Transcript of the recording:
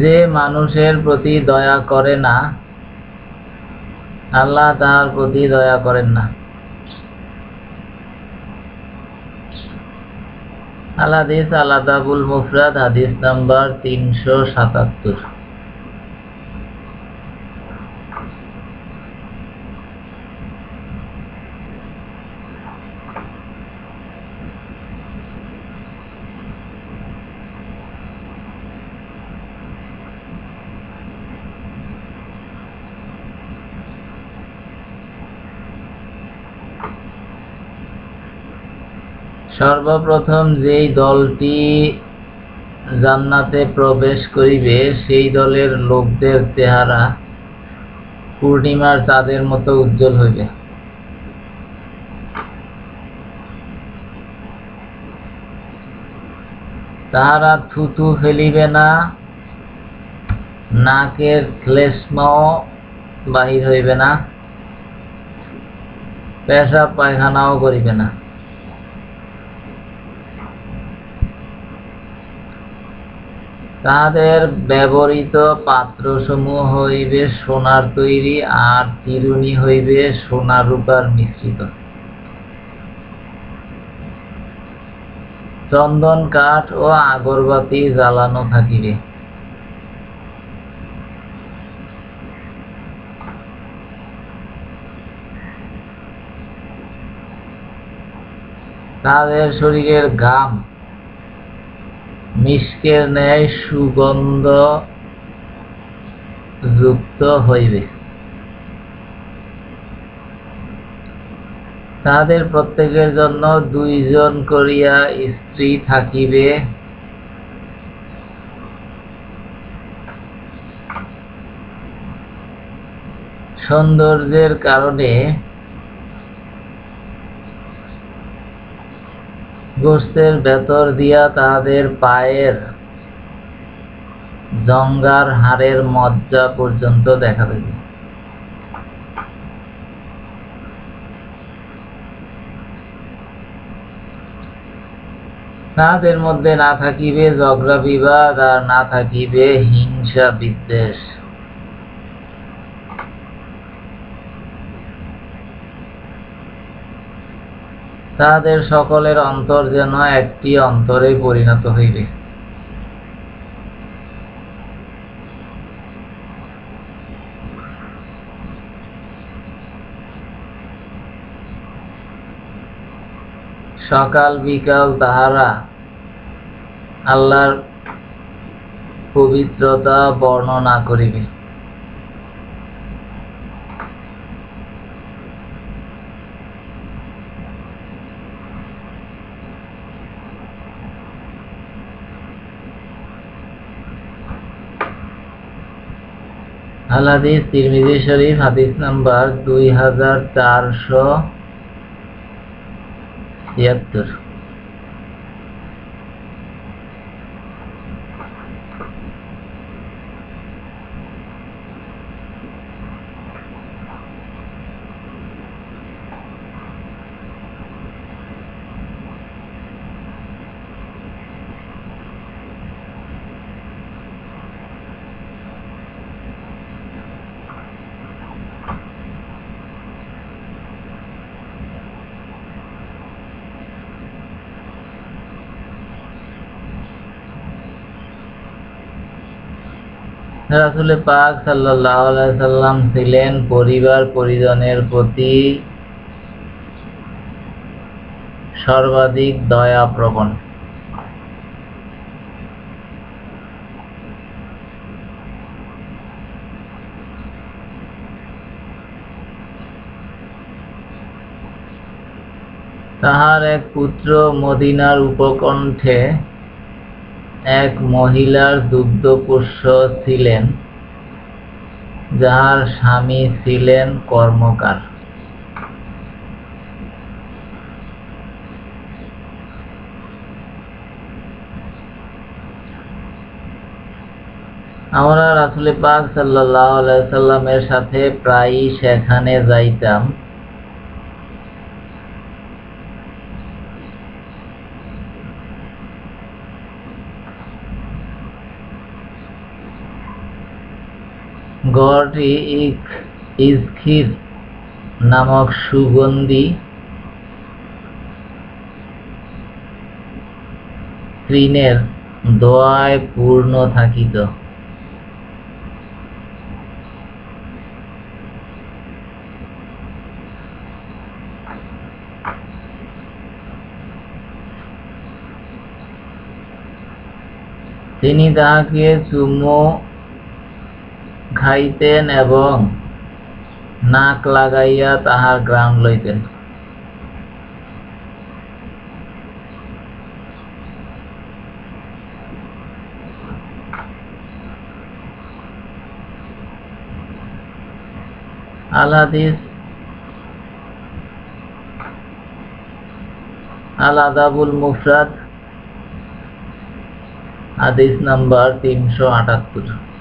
যে মানুষের প্রতি দয়া করে না, আল্লাহ তার প্রতি দয়া করেন না। আল হাদিস আলাদাবুল মুফরাদ, হাদিস নাম্বার তিনশো সাতাত্তর। সর্বপ্রথম যেই দলটি জান্নাতে প্রবেশ করিবে, সেই দলের লোকদের চেহারা পূর্ণিমার চাঁদের মতো উজ্জ্বল হইবে। তাহারা থুতু ফেলিবে না, নাকের শ্লেষ্ম বাহির হইবে না, পেশাব পায়খানাও করিবে না। তাহাদের ব্যবহৃত পাত্রসমূহ হইবে সোনার তৈরি আর চিরুনি হইবে সোনা রূপার মিশ্রিত। চন্দন, কাঠ ও আগরবাতি জ্বালানো থাকিবে। তাদের শরীরের ঘাম মিষ্কের ন্যায় সুগন্ধ যুক্ত হইবে। তাহাদের প্রত্যেকের জন্য দুইজন করিয়া স্ত্রী থাকিবে। সৌন্দর্যের কারণে গোস্তের ভেতর দিয়া তাহাদের পায়ের জঙ্গার হাড়ের মজ্জা পর্যন্ত দেখা দেবে। তাহাদের মধ্যে না থাকিবে ঝগড়া বিবাদ আর না থাকিবে হিংসা বিদ্বেষ। তাহাদের সকলের অন্তর যেন একটি অন্তরে পরিণত হইবে। সকাল বিকাল তাহারা আল্লাহর পবিত্রতা বর্ণনা করিবে। আল হাদিস তিরমিজি শরীফ হাদিস নাম্বার দুই হাজার চারশো ছিয়াত্তর রাসুলে পাক সাল্লাহ সাল্লাম ছিলেন পরিবার পরিজনের প্রতি সর্বাধিক দয়া প্রবণ তাহার এক পুত্র মদিনার উপকণ্ঠে এক মহিলার দুগ্ধপোষ্য ছিলেন, যাহার স্বামী ছিলেন কর্মকার। আমরা রাসুল পাক সাল্লাহ সাল্লামের সাথে প্রায়ই সেখানে যাইতাম। গড়টি ইক ইসখির নামক সুগন্ধি তৃণের দোয়ায় পূর্ণ থাকিত। তিনি তাহাকে চুমো খাইতেন এবং নাক লাগাইয়া তাহার গ্রাম লইতেন। আল হাদিস আল আদাবুল মুফরাদ, হাদিস নাম্বার তিনশো আটাত্তর।